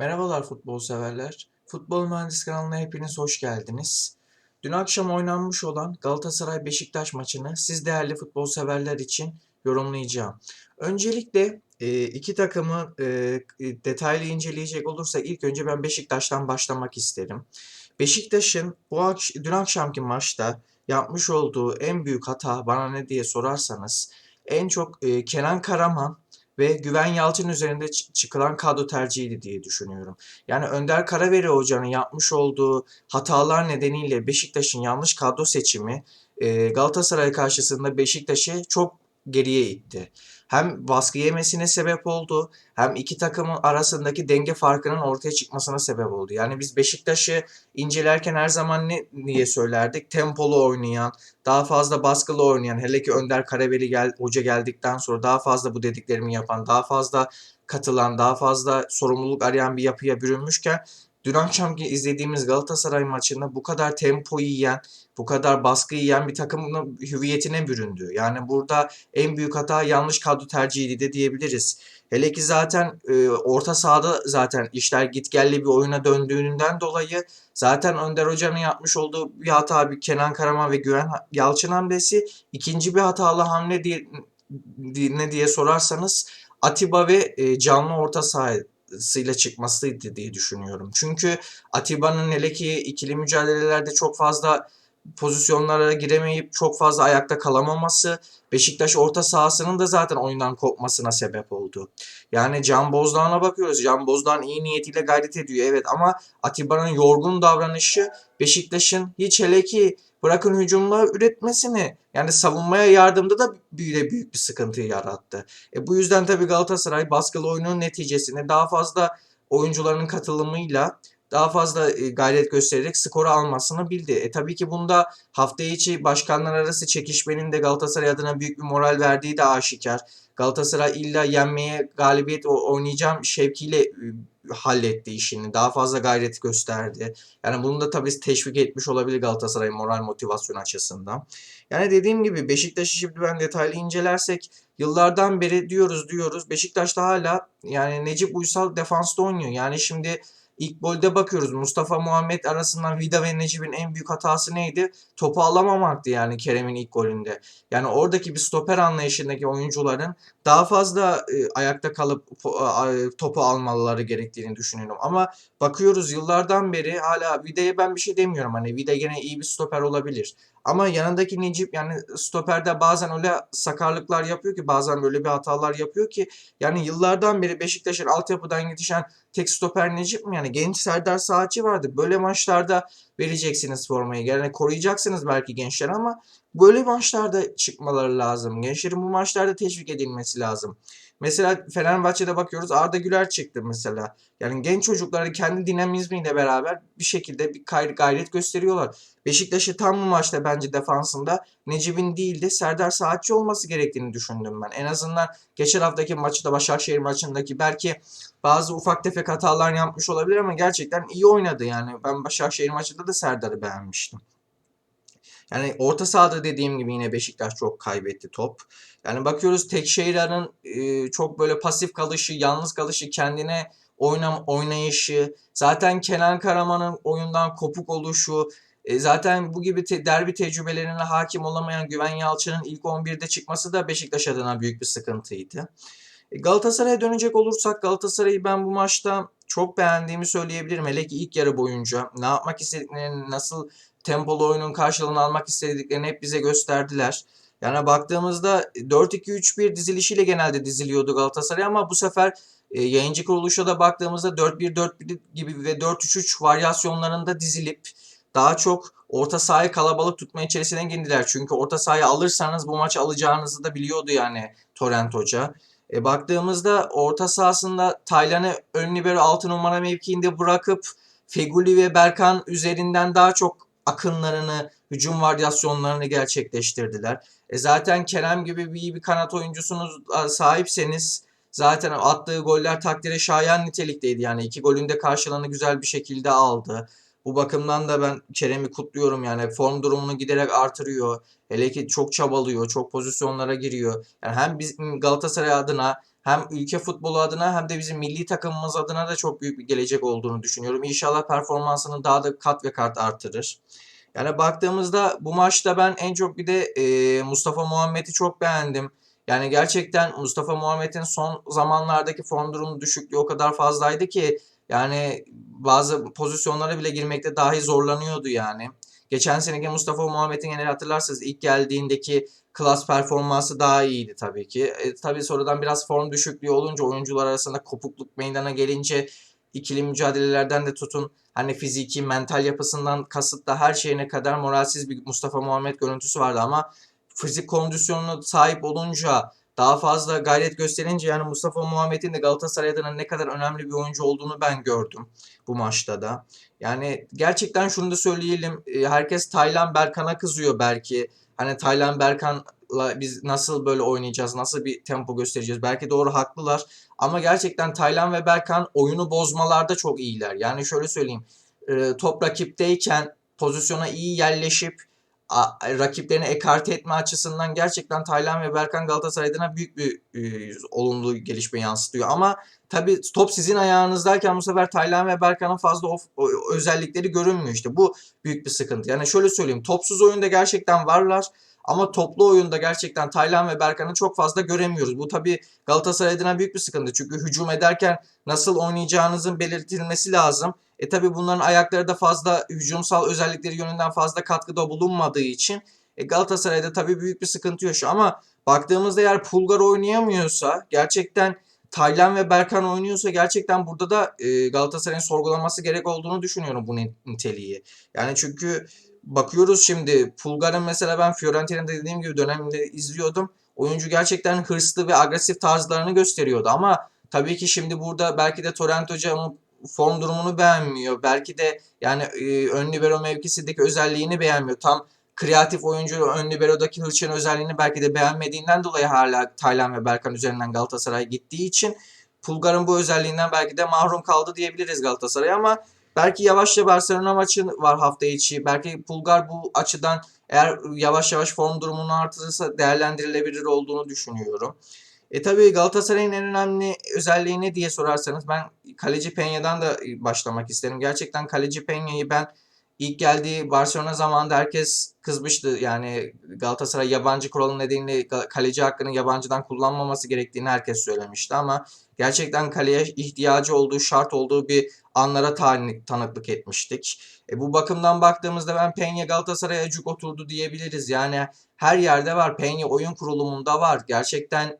Merhabalar futbol severler. Futbol Mühendis kanalına hepiniz hoş geldiniz. Dün akşam oynanmış olan Galatasaray-Beşiktaş maçını siz değerli futbol severler için yorumlayacağım. Öncelikle e, iki takımı e, detaylı inceleyecek olursak ilk önce ben Beşiktaş'tan başlamak isterim. Beşiktaş'ın bu akş- dün akşamki maçta yapmış olduğu en büyük hata bana ne diye sorarsanız en çok e, Kenan Karaman ve Güven Yalçın üzerinde çıkılan kadro tercihiydi diye düşünüyorum. Yani Önder Karaveri Hoca'nın yapmış olduğu hatalar nedeniyle Beşiktaş'ın yanlış kadro seçimi Galatasaray karşısında Beşiktaş'ı çok geriye itti. Hem baskı yemesine sebep oldu, hem iki takımın arasındaki denge farkının ortaya çıkmasına sebep oldu. Yani biz Beşiktaş'ı incelerken her zaman ne diye söylerdik? Tempolu oynayan, daha fazla baskılı oynayan, hele ki Önder Karaveli gel, hoca geldikten sonra daha fazla bu dediklerimi yapan, daha fazla katılan, daha fazla sorumluluk arayan bir yapıya bürünmüşken dün akşamki izlediğimiz Galatasaray maçında bu kadar tempo yiyen, bu kadar baskı yiyen bir takımın hüviyetine büründü. Yani burada en büyük hata yanlış kadro tercihiydi de diyebiliriz. Hele ki zaten e, orta sahada zaten işler gitgelli bir oyuna döndüğünden dolayı zaten Önder Hoca'nın yapmış olduğu bir hata bir Kenan Karaman ve Güven Yalçın hamlesi. ikinci bir hatalı hamle diye, ne diye sorarsanız Atiba ve e, canlı orta sahasıyla çıkmasıydı diye düşünüyorum. Çünkü Atiba'nın hele ki ikili mücadelelerde çok fazla pozisyonlara giremeyip çok fazla ayakta kalamaması Beşiktaş orta sahasının da zaten oyundan kopmasına sebep oldu. Yani Can Bozdağ'ına bakıyoruz. Can Bozdağ iyi niyetiyle gayret ediyor evet ama Atiba'nın yorgun davranışı Beşiktaş'ın hiç hele ki bırakın hücumla üretmesini yani savunmaya yardımda da büyük, büyük bir sıkıntı yarattı. E bu yüzden tabii Galatasaray baskılı oyunun neticesinde daha fazla oyuncuların katılımıyla daha fazla e, gayret göstererek skoru almasını bildi. E tabii ki bunda hafta içi başkanlar arası çekişmenin de Galatasaray adına büyük bir moral verdiği de aşikar. Galatasaray illa yenmeye galibiyet oynayacağım şevkiyle halletti işini. Daha fazla gayret gösterdi. Yani bunu da tabii teşvik etmiş olabilir Galatasaray moral motivasyon açısından. Yani dediğim gibi Beşiktaş'ı şimdi ben detaylı incelersek yıllardan beri diyoruz diyoruz. Beşiktaş'ta hala yani Necip Uysal defansta oynuyor. Yani şimdi İlk golde bakıyoruz. Mustafa Muhammed arasından Vida ve Necip'in en büyük hatası neydi? Topu alamamaktı yani Kerem'in ilk golünde. Yani oradaki bir stoper anlayışındaki oyuncuların daha fazla e, ayakta kalıp topu almaları gerektiğini düşünüyorum. Ama bakıyoruz yıllardan beri hala Vida'ya ben bir şey demiyorum. Hani Vida gene iyi bir stoper olabilir. Ama yanındaki Necip yani stoperde bazen öyle sakarlıklar yapıyor ki bazen böyle bir hatalar yapıyor ki yani yıllardan beri Beşiktaş'ın altyapıdan yetişen tek stoper Necip mi? Yani genç Serdar Saatçi vardı. Böyle maçlarda vereceksiniz formayı. Yani koruyacaksınız belki gençler ama böyle maçlarda çıkmaları lazım. Gençlerin bu maçlarda teşvik edilmesi lazım. Mesela Fenerbahçe'de bakıyoruz Arda Güler çıktı mesela. Yani genç çocukları kendi dinamizmiyle beraber bir şekilde bir gayret gösteriyorlar. Beşiktaş'ı tam bu maçta bence defansında Necip'in değil de Serdar Saatçi olması gerektiğini düşündüm ben. En azından geçen haftaki maçı da Başakşehir maçındaki belki bazı ufak tefek hatalar yapmış olabilir ama gerçekten iyi oynadı yani. Ben Başakşehir maçında da Serdar'ı beğenmiştim. Yani orta sahada dediğim gibi yine Beşiktaş çok kaybetti top. Yani bakıyoruz Tekşehir'in e, çok böyle pasif kalışı, yalnız kalışı, kendine oynam oynayışı, zaten Kenan Karaman'ın oyundan kopuk oluşu, e, zaten bu gibi te- derbi tecrübelerine hakim olamayan Güven Yalçın'ın ilk 11'de çıkması da Beşiktaş adına büyük bir sıkıntıydı. E, Galatasaray'a dönecek olursak Galatasaray'ı ben bu maçta çok beğendiğimi söyleyebilirim. Hele ki ilk yarı boyunca ne yapmak istediklerini, nasıl tempolu oyunun karşılığını almak istediklerini hep bize gösterdiler. Yani baktığımızda 4-2-3-1 dizilişiyle genelde diziliyordu Galatasaray ama bu sefer e, yayıncı kuruluşa da baktığımızda 4-1-4-1 gibi ve 4-3-3 varyasyonlarında dizilip daha çok orta sahayı kalabalık tutma içerisine girdiler. Çünkü orta sahayı alırsanız bu maçı alacağınızı da biliyordu yani Torrent Hoca. E, baktığımızda orta sahasında Taylan'ı ön libero 6 numara mevkiinde bırakıp Feguli ve Berkan üzerinden daha çok akınlarını, hücum varyasyonlarını gerçekleştirdiler. E zaten Kerem gibi bir bir kanat oyuncusunuz sahipseniz zaten attığı goller takdire şayan nitelikteydi. Yani iki golün de karşılığını güzel bir şekilde aldı. Bu bakımdan da ben Kerem'i kutluyorum yani form durumunu giderek artırıyor. Hele ki çok çabalıyor, çok pozisyonlara giriyor. Yani hem bizim Galatasaray adına hem ülke futbolu adına hem de bizim milli takımımız adına da çok büyük bir gelecek olduğunu düşünüyorum. İnşallah performansını daha da kat ve kat artırır. Yani baktığımızda bu maçta ben en çok bir de e, Mustafa Muhammed'i çok beğendim. Yani gerçekten Mustafa Muhammed'in son zamanlardaki form durumu düşüklüğü o kadar fazlaydı ki yani bazı pozisyonlara bile girmekte dahi zorlanıyordu yani. Geçen seneki Mustafa Muhammed'in yine hatırlarsınız ilk geldiğindeki klas performansı daha iyiydi tabii ki. E, tabii sonradan biraz form düşüklüğü olunca oyuncular arasında kopukluk meydana gelince ikili mücadelelerden de tutun hani fiziki, mental yapısından kasıt da her şeyine kadar moralsiz bir Mustafa Muhammed görüntüsü vardı ama fizik kondisyonuna sahip olunca daha fazla gayret gösterince yani Mustafa Muhammed'in de Galatasaray adına ne kadar önemli bir oyuncu olduğunu ben gördüm bu maçta da. Yani gerçekten şunu da söyleyelim. e, Herkes Taylan Berkan'a kızıyor belki. Hani Taylan Berkan'la biz nasıl böyle oynayacağız, nasıl bir tempo göstereceğiz? Belki doğru haklılar. Ama gerçekten Taylan ve Berkan oyunu bozmalarda çok iyiler. Yani şöyle söyleyeyim. e, Top rakipteyken pozisyona iyi yerleşip rakiplerini ekarte etme açısından gerçekten Taylan ve Berkan Galatasaray'dan büyük bir e, olumlu gelişme yansıtıyor. Ama tabii top sizin ayağınızdayken bu sefer Taylan ve Berkan'ın fazla of- o- özellikleri görünmüyor işte. Bu büyük bir sıkıntı. Yani şöyle söyleyeyim. Topsuz oyunda gerçekten varlar. Ama toplu oyunda gerçekten Taylan ve Berkan'ı çok fazla göremiyoruz. Bu tabii Galatasaray adına büyük bir sıkıntı. Çünkü hücum ederken nasıl oynayacağınızın belirtilmesi lazım. E tabi bunların ayakları da fazla hücumsal özellikleri yönünden fazla katkıda bulunmadığı için e, Galatasaray'da tabi büyük bir sıkıntı yaşıyor. Ama baktığımızda eğer Pulgar oynayamıyorsa gerçekten Taylan ve Berkan oynuyorsa gerçekten burada da e, Galatasaray'ın sorgulaması gerek olduğunu düşünüyorum bu ni- niteliği. Yani çünkü bakıyoruz şimdi Pulgar'ın mesela ben Fiorentina'da dediğim gibi döneminde izliyordum. Oyuncu gerçekten hırslı ve agresif tarzlarını gösteriyordu ama tabii ki şimdi burada belki de Torrent Hoca form durumunu beğenmiyor. Belki de yani e, ön libero mevkisindeki özelliğini beğenmiyor. Tam kreatif oyuncu ön liberodaki hırçın özelliğini belki de beğenmediğinden dolayı hala Taylan ve Berkan üzerinden Galatasaray gittiği için Pulgar'ın bu özelliğinden belki de mahrum kaldı diyebiliriz Galatasaray ama belki yavaşça Barcelona maçı var hafta içi. Belki Pulgar bu açıdan eğer yavaş yavaş form durumunu artırırsa değerlendirilebilir olduğunu düşünüyorum. E tabii Galatasaray'ın en önemli özelliği ne diye sorarsanız ben kaleci Peña'dan da başlamak isterim. Gerçekten kaleci Peña'yı ben ilk geldiği Barcelona zamanında herkes kızmıştı. Yani Galatasaray yabancı kuralı nedeniyle kaleci hakkını yabancıdan kullanmaması gerektiğini herkes söylemişti ama gerçekten kaleye ihtiyacı olduğu, şart olduğu bir anlara tanıklık etmiştik. E bu bakımdan baktığımızda ben Peña Galatasaray'a cuk oturdu diyebiliriz. Yani her yerde var. Peña oyun kurulumunda var. Gerçekten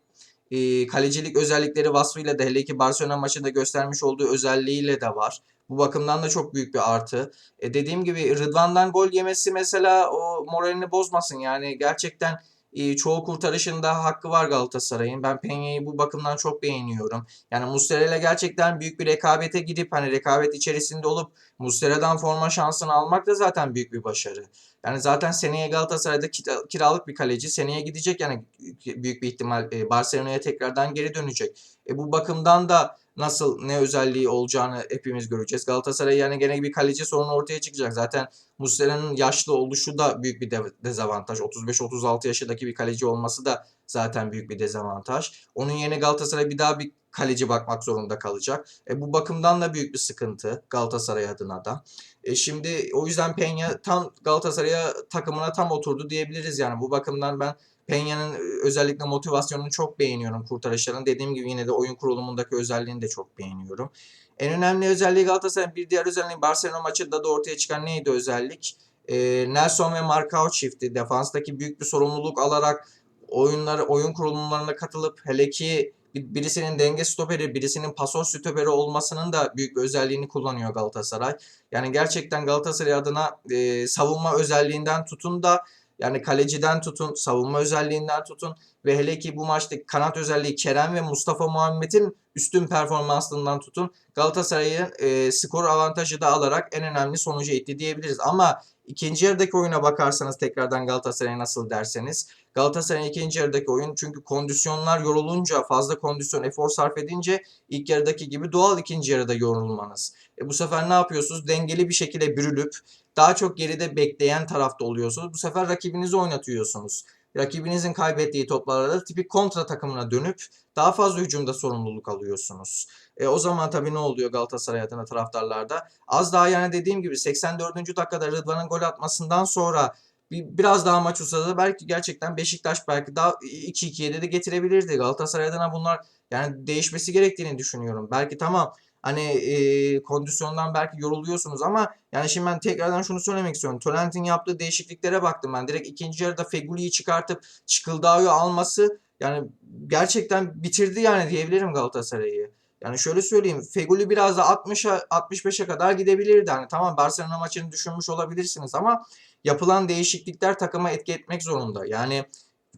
e, kalecilik özellikleri vasfıyla da hele ki Barcelona maçında göstermiş olduğu özelliğiyle de var. Bu bakımdan da çok büyük bir artı. E, dediğim gibi Rıdvan'dan gol yemesi mesela o moralini bozmasın. Yani gerçekten e, çoğu kurtarışında hakkı var Galatasaray'ın. Ben Peña'yı bu bakımdan çok beğeniyorum. Yani Muslera ile gerçekten büyük bir rekabete gidip hani rekabet içerisinde olup Muslera'dan forma şansını almak da zaten büyük bir başarı. Yani zaten seneye Galatasaray'da kira- kiralık bir kaleci. Seneye gidecek yani büyük bir ihtimal e, Barcelona'ya tekrardan geri dönecek. E, bu bakımdan da nasıl ne özelliği olacağını hepimiz göreceğiz. Galatasaray yani gene bir kaleci sorunu ortaya çıkacak. Zaten Muslera'nın yaşlı oluşu da büyük bir de- dezavantaj. 35-36 yaşındaki bir kaleci olması da zaten büyük bir dezavantaj. Onun yerine Galatasaray bir daha bir kaleci bakmak zorunda kalacak. E, bu bakımdan da büyük bir sıkıntı Galatasaray adına da. E, şimdi o yüzden Peña tam Galatasaray'a takımına tam oturdu diyebiliriz yani. Bu bakımdan ben Peña'nın e, özellikle motivasyonunu çok beğeniyorum kurtarışların. Dediğim gibi yine de oyun kurulumundaki özelliğini de çok beğeniyorum. En önemli özelliği Galatasaray'ın bir diğer özelliği Barcelona maçında da ortaya çıkan neydi özellik? E, Nelson ve Marcao çifti defanstaki büyük bir sorumluluk alarak oyunları oyun kurulumlarına katılıp hele ki birisinin denge stoperi, birisinin pasör stoperi olmasının da büyük bir özelliğini kullanıyor Galatasaray. Yani gerçekten Galatasaray adına e, savunma özelliğinden tutun da yani kaleciden tutun, savunma özelliğinden tutun ve hele ki bu maçtaki kanat özelliği Kerem ve Mustafa Muhammed'in üstün performansından tutun Galatasaray'ın e, skor avantajı da alarak en önemli sonuca itti diyebiliriz. Ama ikinci yarıdaki oyuna bakarsanız tekrardan Galatasaray nasıl derseniz Galatasaray'ın ikinci yarıdaki oyun çünkü kondisyonlar yorulunca fazla kondisyon efor sarf edince ilk yarıdaki gibi doğal ikinci yarıda yorulmanız. E bu sefer ne yapıyorsunuz? Dengeli bir şekilde bürülüp daha çok geride bekleyen tarafta oluyorsunuz. Bu sefer rakibinizi oynatıyorsunuz. Rakibinizin kaybettiği toplarda da tipik kontra takımına dönüp daha fazla hücumda sorumluluk alıyorsunuz. E, o zaman tabii ne oluyor Galatasaray adına taraftarlarda? Az daha yani dediğim gibi 84. dakikada Rıdvan'ın gol atmasından sonra bir, biraz daha maç uzadı. Belki gerçekten Beşiktaş belki daha 2-2'ye de getirebilirdi. Galatasaray adına bunlar yani değişmesi gerektiğini düşünüyorum. Belki tamam hani e, kondisyondan belki yoruluyorsunuz ama yani şimdi ben tekrardan şunu söylemek istiyorum. Torrent'in yaptığı değişikliklere baktım ben. Direkt ikinci yarıda Feguli'yi çıkartıp Çıkıldağ'ı alması yani gerçekten bitirdi yani diyebilirim Galatasaray'ı. Yani şöyle söyleyeyim. Feguli biraz da 60'a 65'e kadar gidebilirdi. Hani tamam Barcelona maçını düşünmüş olabilirsiniz ama yapılan değişiklikler takıma etki etmek zorunda. Yani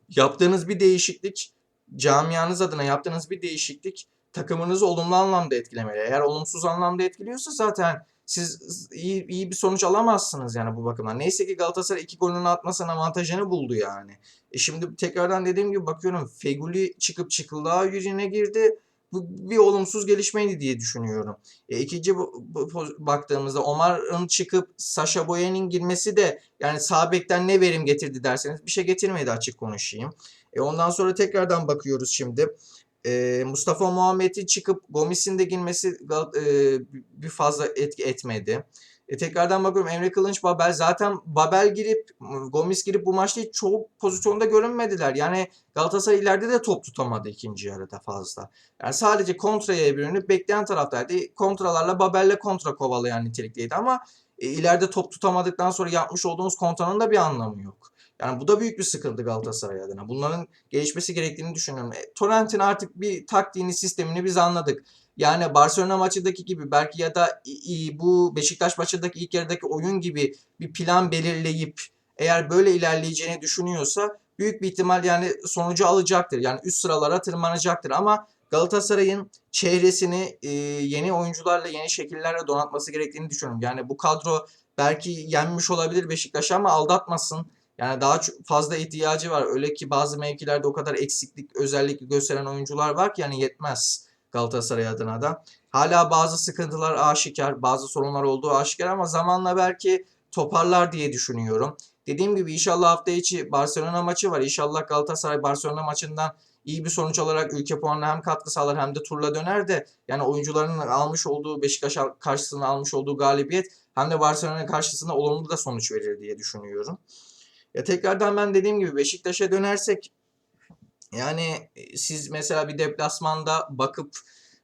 yaptığınız bir değişiklik camianız adına yaptığınız bir değişiklik takımınızı olumlu anlamda etkilemeli. Eğer olumsuz anlamda etkiliyorsa zaten siz iyi, iyi bir sonuç alamazsınız yani bu bakımdan. Neyse ki Galatasaray iki golünü atmasının avantajını buldu yani. E şimdi tekrardan dediğim gibi bakıyorum Feguli çıkıp çıkıldığa yüzüne girdi. Bu bir olumsuz gelişmeydi diye düşünüyorum. E, ikinci bu, bu, baktığımızda Omar'ın çıkıp Sasha Boyen'in girmesi de yani sağ ne verim getirdi derseniz bir şey getirmedi açık konuşayım. E, ondan sonra tekrardan bakıyoruz şimdi e, Mustafa Muhammed'in çıkıp Gomis'in de girmesi e, bir fazla etki etmedi. E, tekrardan bakıyorum Emre Kılınç Babel zaten Babel girip Gomis girip bu maçta hiç çoğu pozisyonda görünmediler. Yani Galatasaray ileride de top tutamadı ikinci yarıda fazla. Yani sadece kontraya bürünüp bekleyen taraftaydı. Kontralarla Babel'le kontra kovalayan nitelikteydi ama e, ileride top tutamadıktan sonra yapmış olduğumuz kontranın da bir anlamı yok. Yani bu da büyük bir sıkıntı Galatasaray adına. Bunların gelişmesi gerektiğini düşünüyorum. E, Torrent'in artık bir taktiğini, sistemini biz anladık. Yani Barcelona maçındaki gibi belki ya da bu Beşiktaş maçındaki ilk yarıdaki oyun gibi bir plan belirleyip eğer böyle ilerleyeceğini düşünüyorsa büyük bir ihtimal yani sonucu alacaktır. Yani üst sıralara tırmanacaktır ama Galatasaray'ın çehresini e, yeni oyuncularla, yeni şekillerle donatması gerektiğini düşünüyorum. Yani bu kadro belki yenmiş olabilir Beşiktaş ama aldatmasın. Yani daha fazla ihtiyacı var. Öyle ki bazı mevkilerde o kadar eksiklik özellikle gösteren oyuncular var ki yani yetmez Galatasaray adına da. Hala bazı sıkıntılar aşikar, bazı sorunlar olduğu aşikar ama zamanla belki toparlar diye düşünüyorum. Dediğim gibi inşallah hafta içi Barcelona maçı var. İnşallah Galatasaray Barcelona maçından iyi bir sonuç alarak ülke puanına hem katkı sağlar hem de turla döner de yani oyuncuların almış olduğu Beşiktaş karşısında almış olduğu galibiyet hem de Barcelona karşısında olumlu da sonuç verir diye düşünüyorum. Ya tekrardan ben dediğim gibi Beşiktaş'a dönersek yani e, siz mesela bir deplasmanda bakıp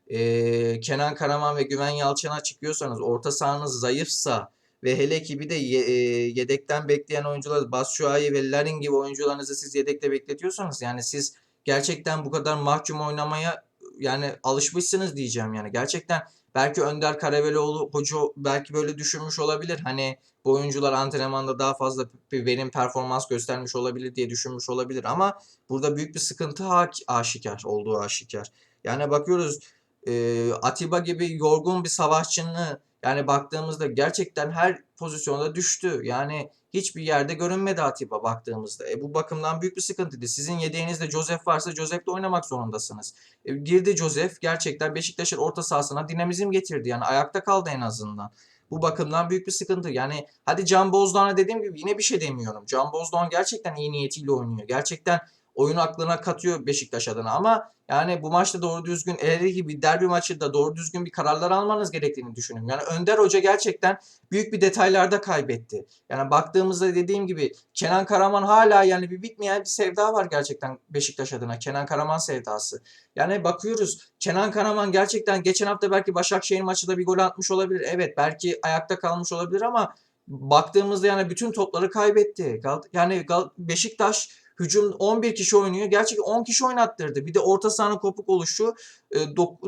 e, Kenan Karaman ve Güven Yalçın'a çıkıyorsanız orta sahanız zayıfsa ve hele ki bir de ye, e, yedekten bekleyen oyuncular Batshuayi ve Larin gibi oyuncularınızı siz yedekte bekletiyorsanız yani siz gerçekten bu kadar mahkum oynamaya yani alışmışsınız diyeceğim yani. Gerçekten belki Önder Karavelioğlu hoca belki böyle düşünmüş olabilir. Hani bu oyuncular antrenmanda daha fazla bir verim performans göstermiş olabilir diye düşünmüş olabilir ama burada büyük bir sıkıntı aşikar olduğu aşikar. Yani bakıyoruz Atiba gibi yorgun bir savaşçını yani baktığımızda gerçekten her pozisyonda düştü. Yani hiçbir yerde görünmedi Atiba baktığımızda. E, bu bakımdan büyük bir sıkıntıydı. Sizin yedeğinizde Joseph varsa Joseph'le oynamak zorundasınız. E, girdi Joseph gerçekten Beşiktaş'ın orta sahasına dinamizm getirdi. Yani ayakta kaldı en azından. Bu bakımdan büyük bir sıkıntı. Yani hadi Can Bozdoğan'a dediğim gibi yine bir şey demiyorum. Can Bozdoğan gerçekten iyi niyetiyle oynuyor. Gerçekten oyun aklına katıyor Beşiktaş adına ama yani bu maçta doğru düzgün eleri gibi derbi maçında doğru düzgün bir kararlar almanız gerektiğini düşünüyorum. Yani Önder Hoca gerçekten büyük bir detaylarda kaybetti. Yani baktığımızda dediğim gibi Kenan Karaman hala yani bir bitmeyen bir sevda var gerçekten Beşiktaş adına. Kenan Karaman sevdası. Yani bakıyoruz Kenan Karaman gerçekten geçen hafta belki Başakşehir maçında bir gol atmış olabilir. Evet belki ayakta kalmış olabilir ama baktığımızda yani bütün topları kaybetti. Yani Beşiktaş Hücum 11 kişi oynuyor. Gerçekten 10 kişi oynattırdı. Bir de orta sahanın kopuk oluşu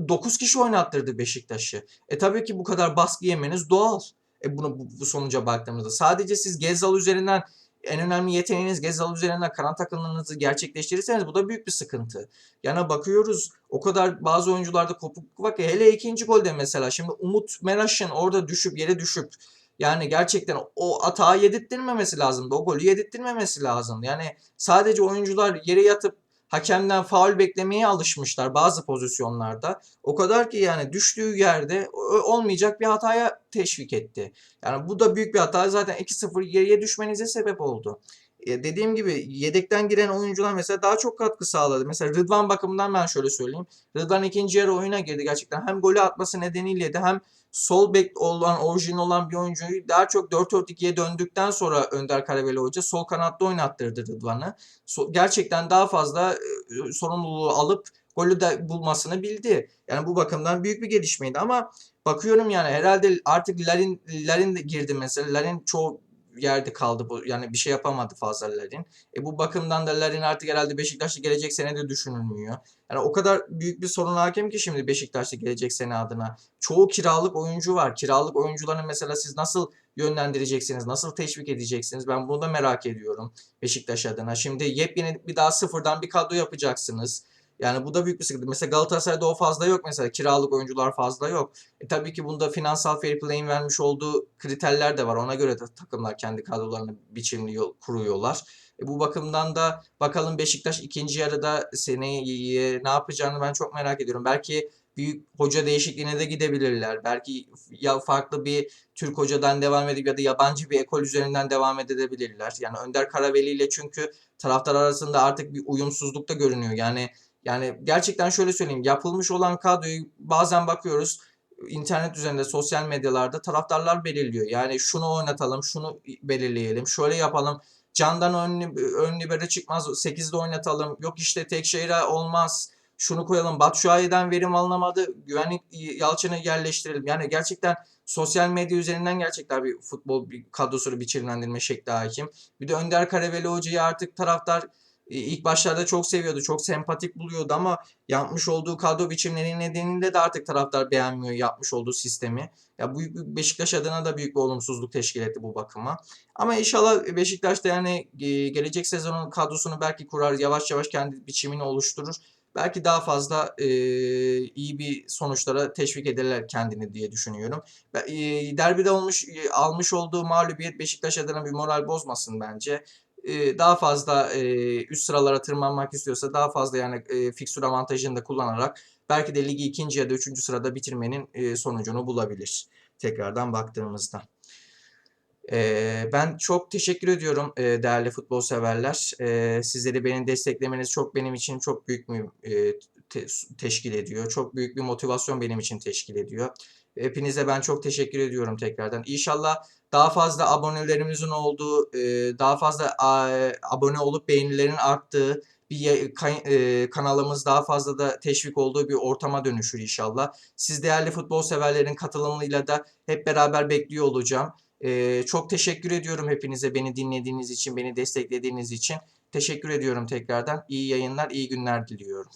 9 e, kişi oynattırdı Beşiktaş'ı. E tabii ki bu kadar baskı yemeniz doğal. E bunu bu, bu sonuca baktığımızda. Sadece siz Gezzal üzerinden en önemli yeteneğiniz Gezzal üzerinden kanat akımlarınızı gerçekleştirirseniz bu da büyük bir sıkıntı. Yani bakıyoruz o kadar bazı oyuncularda kopukluk var ki hele ikinci golde mesela şimdi Umut Meraş'ın orada düşüp yere düşüp yani gerçekten o atağı yedirttirmemesi lazımdı. O golü yedirttirmemesi lazımdı. Yani sadece oyuncular yere yatıp hakemden faul beklemeye alışmışlar bazı pozisyonlarda. O kadar ki yani düştüğü yerde olmayacak bir hataya teşvik etti. Yani bu da büyük bir hata. Zaten 2-0 geriye düşmenize sebep oldu. E, dediğim gibi yedekten giren oyuncular mesela daha çok katkı sağladı. Mesela Rıdvan bakımından ben şöyle söyleyeyim. Rıdvan ikinci yarı oyuna girdi gerçekten. Hem golü atması nedeniyle de hem sol bek olan, orijin olan bir oyuncuyu daha çok 4-4-2'ye döndükten sonra Önder Karaveli Hoca sol kanatta oynattırdı Rıdvan'ı. So- gerçekten daha fazla e, sorumluluğu alıp golü de bulmasını bildi. Yani bu bakımdan büyük bir gelişmeydi ama bakıyorum yani herhalde artık Larin, Larin girdi mesela. Larin çoğu yerde kaldı. Bu, yani bir şey yapamadı fazla Larin. E bu bakımdan da Larin artık herhalde Beşiktaş'ta gelecek sene de düşünülmüyor. Yani o kadar büyük bir sorun hakim ki şimdi Beşiktaş'ta gelecek sene adına. Çoğu kiralık oyuncu var. Kiralık oyuncuların mesela siz nasıl yönlendireceksiniz, nasıl teşvik edeceksiniz? Ben bunu da merak ediyorum Beşiktaş adına. Şimdi yepyeni bir daha sıfırdan bir kadro yapacaksınız. Yani bu da büyük bir sıkıntı. Mesela Galatasaray'da o fazla yok mesela. Kiralık oyuncular fazla yok. E tabii ki bunda finansal fair play'in vermiş olduğu kriterler de var. Ona göre de takımlar kendi kadrolarını biçimli kuruyorlar. E bu bakımdan da bakalım Beşiktaş ikinci yarıda seneye ne yapacağını ben çok merak ediyorum. Belki büyük hoca değişikliğine de gidebilirler. Belki ya farklı bir Türk hocadan devam edip ya da yabancı bir ekol üzerinden devam edebilirler. Yani Önder Karaveli ile çünkü taraftar arasında artık bir uyumsuzluk da görünüyor. Yani yani gerçekten şöyle söyleyeyim. Yapılmış olan kadroyu bazen bakıyoruz internet üzerinde, sosyal medyalarda taraftarlar belirliyor. Yani şunu oynatalım, şunu belirleyelim, şöyle yapalım. Candan ön, ön libero çıkmaz, 8'de oynatalım. Yok işte tek şeyle olmaz. Şunu koyalım. Batshuayi'den verim alınamadı. Güvenlik Yalçın'ı yerleştirelim. Yani gerçekten sosyal medya üzerinden gerçekten bir futbol bir kadrosunu biçimlendirme şekli hakim. Bir de Önder Karaveli Hoca'yı artık taraftar ilk başlarda çok seviyordu, çok sempatik buluyordu ama yapmış olduğu kadro biçimleri nedeniyle de artık taraftar beğenmiyor yapmış olduğu sistemi. Ya bu Beşiktaş adına da büyük bir olumsuzluk teşkil etti bu bakıma. Ama inşallah Beşiktaş da yani e, gelecek sezonun kadrosunu belki kurar, yavaş yavaş kendi biçimini oluşturur. Belki daha fazla e, iyi bir sonuçlara teşvik ederler kendini diye düşünüyorum. E, derbide olmuş e, almış olduğu mağlubiyet Beşiktaş adına bir moral bozmasın bence daha fazla üst sıralara tırmanmak istiyorsa daha fazla yani e, fiksür avantajını da kullanarak belki de ligi ikinci ya da üçüncü sırada bitirmenin sonucunu bulabilir. Tekrardan baktığımızda. Ben çok teşekkür ediyorum değerli futbol severler. Sizleri beni desteklemeniz çok benim için çok büyük bir teşkil ediyor. Çok büyük bir motivasyon benim için teşkil ediyor. Hepinize ben çok teşekkür ediyorum tekrardan. İnşallah daha fazla abonelerimizin olduğu, daha fazla abone olup beğenilerin arttığı bir kanalımız daha fazla da teşvik olduğu bir ortama dönüşür inşallah. Siz değerli futbol severlerin katılımıyla da hep beraber bekliyor olacağım. Çok teşekkür ediyorum hepinize beni dinlediğiniz için, beni desteklediğiniz için. Teşekkür ediyorum tekrardan. İyi yayınlar, iyi günler diliyorum.